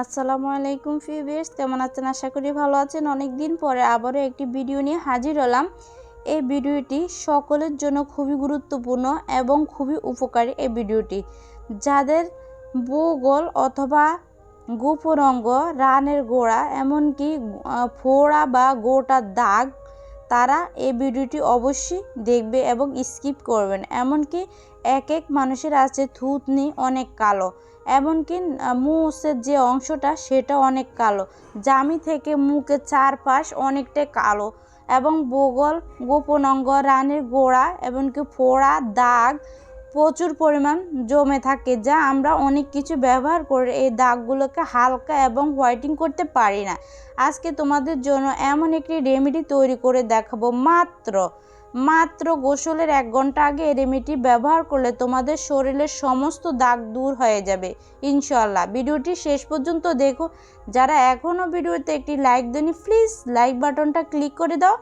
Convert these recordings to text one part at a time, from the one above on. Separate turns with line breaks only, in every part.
আসসালামু আলাইকুম ফিবেস কেমন আছেন? আশা করি ভালো আছেন। অনেক দিন পরে আবারও একটি ভিডিও নিয়ে হাজির হলাম। এই ভিডিওটি সকলের জন্য খুবই গুরুত্বপূর্ণ এবং খুবই উপকারী এই ভিডিওটি। যাদের ভূগোল অথবা গোপন অঙ্গ, রানের গোড়া, এমনকি ফোড়া বা গোটা দাগ, তারা এই ভিডিওটি অবশ্যই দেখবে এবং স্কিপ করবেন। এমনকি এক এক মানুষের আছে থুতনি অনেক কালো। এমনকি মুসের যে অংশটা সেটা অনেক কালো। জামি থেকে মুখের চারপাশ অনেকটাই কালো এবং বগল, গোপন অঙ্গ, রানের গোড়া এমনকি ফোড়া, দাগ প্রচুর পরিমাণ জমে থাকে, যা আমরা অনেক কিছু ব্যবহার করে এই দাগগুলোকে হালকা এবং হোয়াইটিং করতে পারি না। আজকে তোমাদের জন্য এমন একটি রেমেডি তৈরি করে দেখাবো। মাত্র মাত্র গোসলের এক ঘণ্টা আগে এই রেমেডি ব্যবহার করলে তোমাদের শরীরের সমস্ত দাগ দূর হয়ে যাবে। ইনশাল্লাহ ভিডিওটি শেষ পর্যন্ত দেখো। যারা এখনও ভিডিওতে একটি লাইক দেনি প্লিজ লাইক বাটনটা ক্লিক করে দাও।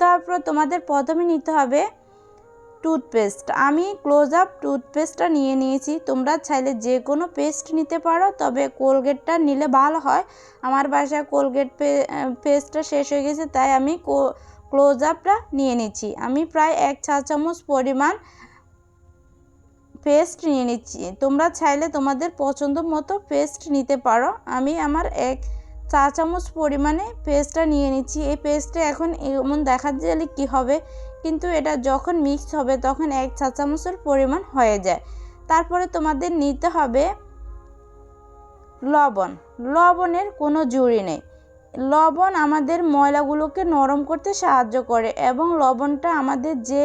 তারপর তোমাদের প্রথমে নিতে হবে টুথপেস্ট আমি ক্লোজ আপ টুথপেস্টটা নিয়ে নিয়েছি। তোমরা চাইলে যে কোনো পেস্ট নিতে পারো, তবে কোলগেটটা নিলে ভালো হয়। আমার বাসায় কোলগেট পেস্টটা শেষ হয়ে গেছে, তাই আমি ক্লোজ আপটা নিয়ে নিচ্ছি। আমি প্রায় এক চা চামচ পরিমাণ পেস্ট নিয়ে নিচ্ছি। তোমরা চাইলে তোমাদের পছন্দ মতো পেস্ট নিতে পারো। আমি আমার এক চা চামচ পরিমাণে পেস্টটা নিয়ে নিচ্ছি। এই পেস্টটা এখন এমন দেখা গেলে কী হবে? কিন্তু এটা যখন মিক্স হবে তখন এক চা চামচের পরিমাণ হয়ে যায়। তারপরে তোমাদের নিতে হবে লবণ। লবণের কোনো জুড়ি নেই। লবণ আমাদের ময়লাগুলোকে নরম করতে সাহায্য করে এবং লবণটা আমাদের যে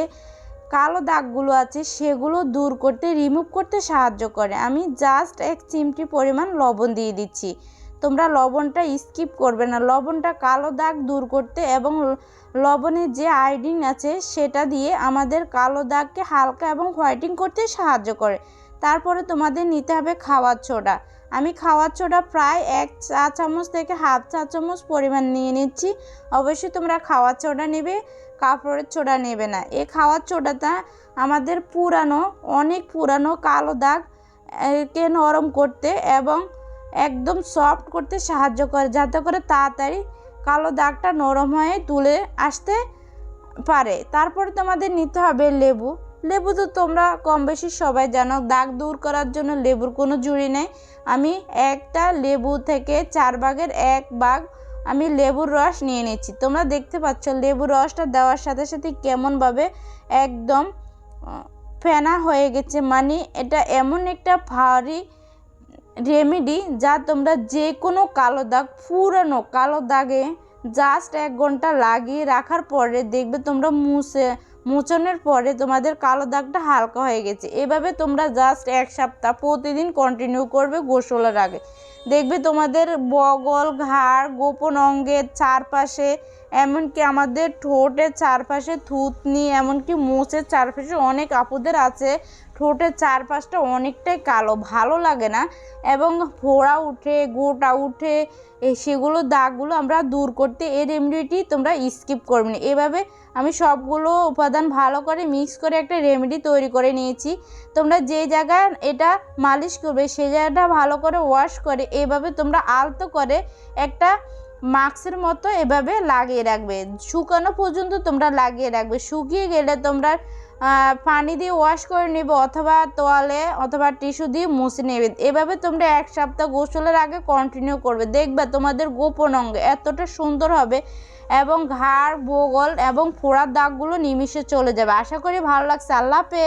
কালো দাগগুলো আছে সেগুলো দূর করতে রিমুভ করতে সাহায্য করে। আমি জাস্ট এক চিমটি পরিমাণ লবণ দিয়ে দিচ্ছি। তোমরা লবণটা স্কিপ করবে না। লবণটা কালো দাগ দূর করতে এবং লবণের যে আয়োডিন আছে সেটা দিয়ে আমাদের কালো দাগকে হালকা এবং হোয়াইটিং করতে সাহায্য করে। তারপরে তোমাদের নিতে হবে খাওয়ার ছোডা আমি খাওয়ার ছোডা প্রায় এক চা চামচ থেকে হাফ চা চামচ পরিমাণ নিয়ে নিচ্ছি। অবশ্যই তোমরা খাওয়ার ছোডা নেবে, কাপড়ের ছোডা নেবে না। এই খাওয়ার ছোডাটা আমাদের পুরানো, অনেক পুরানো কালো দাগ কে নরম করতে এবং একদম সফট করতে সাহায্য করে, যাতে করে তাড়াতাড়ি কালো দাগটা নরম হয়ে তুলে আসতে পারে। তারপরে তোমাদের নিতে হবে লেবু। লেবু তো তোমরা কম বেশি সবাই জানো, দাগ দূর করার জন্য লেবুর কোনো জুড়ি নেই। আমি একটা লেবু থেকে চার ভাগের এক ভাগ আমি লেবুর রস নিয়ে নিচ্ছি। তোমরা দেখতে পাচ্ছ, লেবুর রসটা দেওয়ার সাথে সাথে কেমনভাবে একদম ফেনা হয়ে গেছে। মানে এটা এমন একটা ভারী রেমেডি যা তোমরা যে কোনো কালো দাগ, পুরানো কালো দাগে জাস্ট এক ঘণ্টা লাগিয়ে রাখার পরে দেখবে তোমরা মুছে মোচনের পরে তোমাদের কালো দাগটা হালকা হয়ে গেছে। এভাবে তোমরা জাস্ট এক সপ্তাহ প্রতিদিন কন্টিনিউ করবে গোসলের আগে। দেখবে তোমাদের বগল, ঘাড়, গোপন অঙ্গের চারপাশে এমনকি আমাদের ঠোঁটের চারপাশে থুতনি, এমনকি মোচের চারপাশে অনেক আপুদের আছে। ঠোঁটের চারপাশটা অনেকটাই কালো, ভালো লাগে না। এবং ফোড়া উঠে, গোটা উঠে সেগুলো দাগগুলো আমরা দূর করতে এই রেমেডিটি তোমরা স্কিপ করবে না। এভাবে আমি সবগুলো উপাদান ভালো করে মিক্স করে একটা রেমেডি তৈরি করে নিয়েছি। তোমরা যে জায়গায় এটা মালিশ করবে সেই জায়গাটা ভালো করে ওয়াশ করে, এভাবে তোমরা আলতো করে একটা মাস্কের মতো এভাবে লাগিয়ে রাখবে। শুকানো পর্যন্ত তোমরা লাগিয়ে রাখবে। শুকিয়ে গেলে তোমরা পানি দিয়ে ওয়াশ করে নেবে অথবা তোয়ালে অথবা টিস্যু দিয়ে মুছে নেবে। এভাবে তোমরা এক সপ্তাহ গোসলের আগে কন্টিনিউ করবে। দেখবে তোমাদের গোপন অঙ্গ এতটা সুন্দর হবে এবং ঘাড়, বগল এবং ফোড়ার দাগগুলো নিমিশে চলে যাবে। আশা করি ভালো লাগছে। আল্লাহ পে